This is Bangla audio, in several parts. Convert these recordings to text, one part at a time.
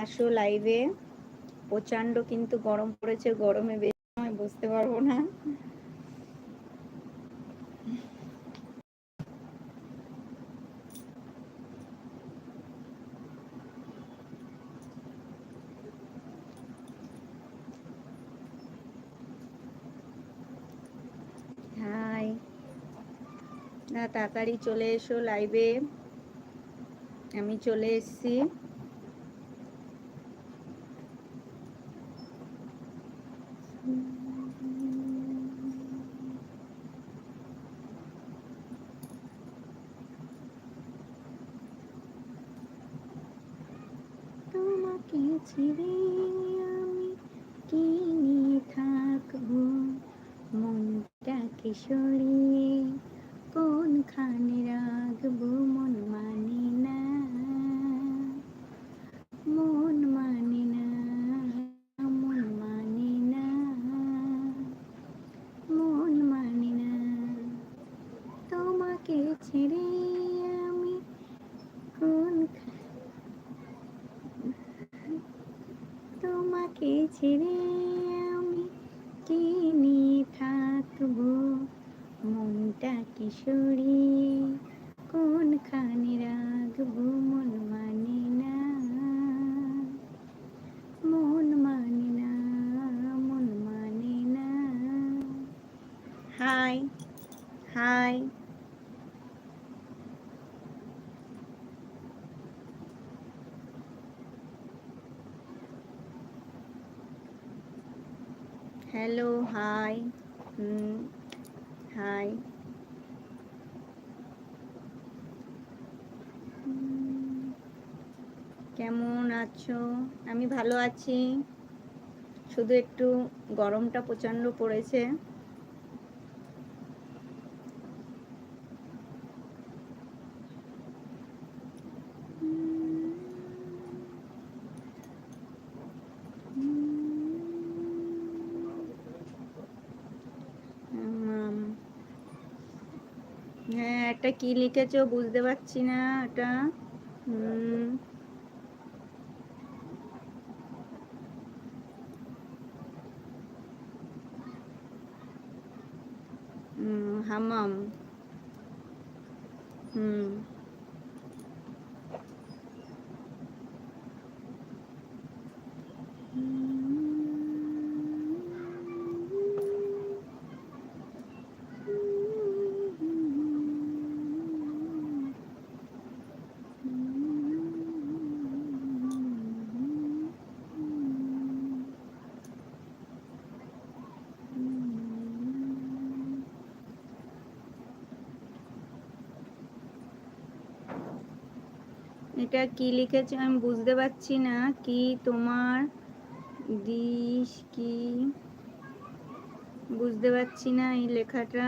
আসো লাইভে প্রচণ্ড কিন্তু গরম পড়েছে, গরমে বেশি সময় বসতে পারব না। হাই তাড়াতাড়ি চলে এসো লাইভে আমি চলে এসেছি। ছেড়ে আমি কি নিয়ে থাকব। মনটাকে সরিয়ে কোনখানে রাখব? তোমাকে ছেড়ে আমি কি নিয়ে থাকব? মনটা কিশোরী, কোনখানে রাখব? মন মানে না, মন মানে না, মন মানে না। Hi hi. Hello hi hi কেমন আছো? আমি ভালো আছি। শুধু একটু গরমটা প্রচণ্ড পড়েছে উম, হ্যাঁ একটা কি লিখেছো বুঝতে পারছি না এটা হুম। হম হামাম হুম। এটা কি লিখেছে আমি বুঝতে পারছি না। কি তোমার দিস কি? বুঝতে পারছি না এই লেখাটা।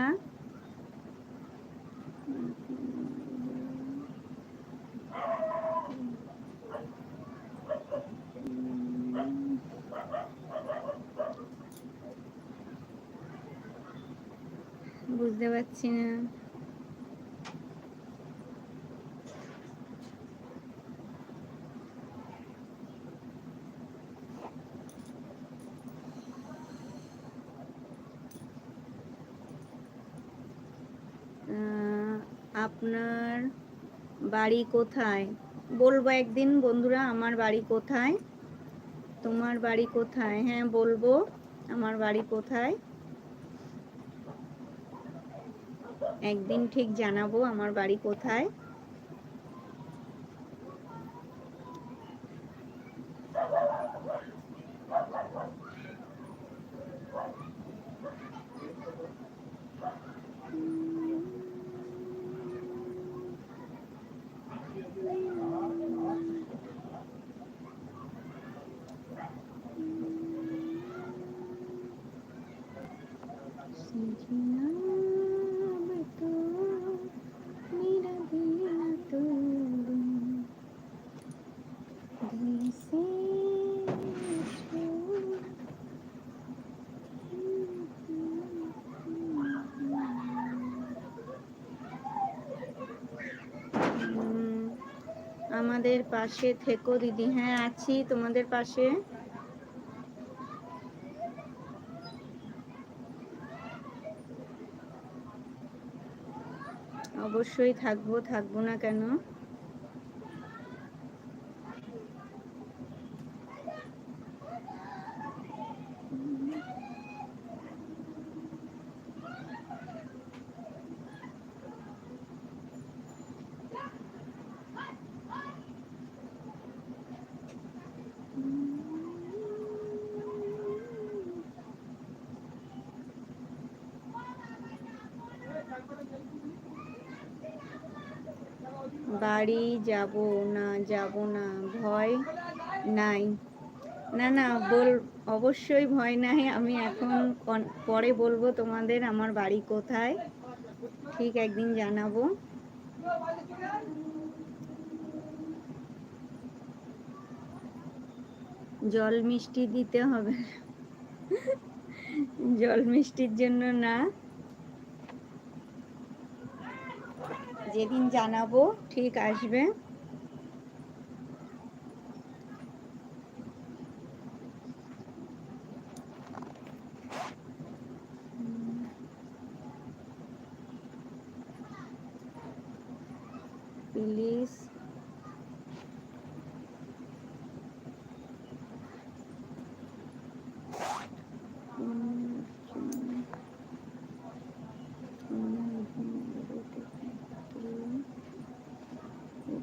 বুঝতে পারছি না। আপনার বাড়ি কোথায়? বলব একদিন, বন্ধুরা, আমার বাড়ি কোথায়? তোমার বাড়ি কোথায়? হ্যাঁ বলব, আমার বাড়ি কোথায়? একদিন ঠিক জানাব আমার বাড়ি কোথায়। আমাদের পাশে থেকো দিদি। হ্যাঁ আছি। তোমাদের পাশে? অবশ্যই থাকব থাকব না কেন? বাড়ি যাব না যাব না, ভয় নাই। না না, বল, অবশ্যই ভয় নাই। আমি এখন পরে বলব তোমাদের আমার বাড়ি কোথায়। ঠিক একদিন জানাব। জল মিষ্টি দিতে হবে। জল মিষ্টির জন্য না। যেদিন জানাব ঠিক আসবে। প্লিজ।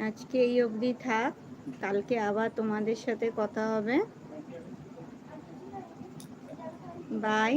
আজকে এই অবধি থাক। কালকে আবার তোমাদের সাথে কথা হবে। বাই